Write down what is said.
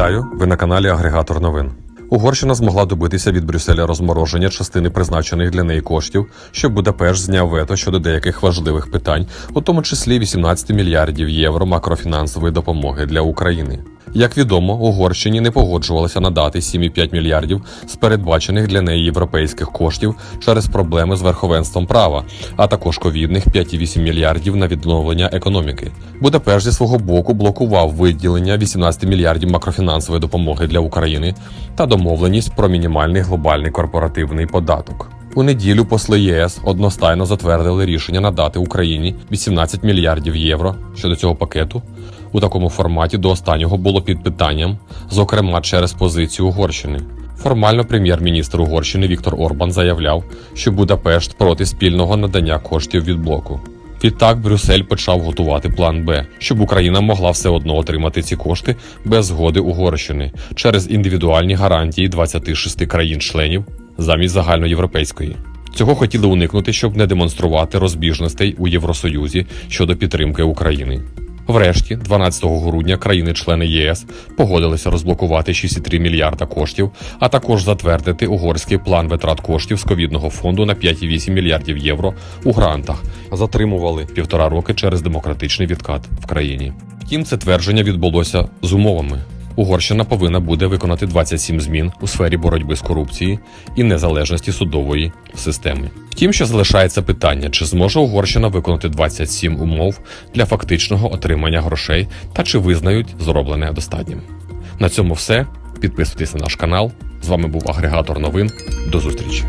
Вітаю! Ви на каналі Агрегатор новин. Угорщина змогла добитися від Брюсселя розмороження частини призначених для неї коштів, що Будапешт зняв вето щодо деяких важливих питань, у тому числі 18 мільярдів євро макрофінансової допомоги для України. Як відомо, Угорщині не погоджувалося надати 7,5 мільярдів з передбачених для неї європейських коштів через проблеми з верховенством права, а також ковідних 5,8 мільярдів на відновлення економіки. Будапешт зі свого боку блокував виділення 18 мільярдів макрофінансової допомоги для України та домовленість про мінімальний глобальний корпоративний податок. У неділю посли ЄС одностайно затвердили рішення надати Україні 18 мільярдів євро щодо цього пакету. У такому форматі до останнього було під питанням, зокрема через позицію Угорщини. Формально прем'єр-міністр Угорщини Віктор Орбан заявляв, що Будапешт проти спільного надання коштів від блоку. Відтак Брюссель почав готувати план Б, щоб Україна могла все одно отримати ці кошти без згоди Угорщини через індивідуальні гарантії 26 країн-членів замість загальноєвропейської. Цього хотіли уникнути, щоб не демонструвати розбіжностей у Євросоюзі щодо підтримки України. Врешті, 12 грудня, країни-члени ЄС погодилися розблокувати 6,3 мільярда коштів, а також затвердити угорський план витрат коштів з ковідного фонду на 5,8 мільярдів євро у грантах. Затримували півтора роки через демократичний відкат в країні. Втім, це твердження відбулося з умовами. Угорщина повинна буде виконати 27 змін у сфері боротьби з корупцією і незалежності судової системи. Втім, що залишається питання, чи зможе Угорщина виконати 27 умов для фактичного отримання грошей та чи визнають зроблене достатнім. На цьому все. Підписуйтесь на наш канал. З вами був агрегатор новин. До зустрічі.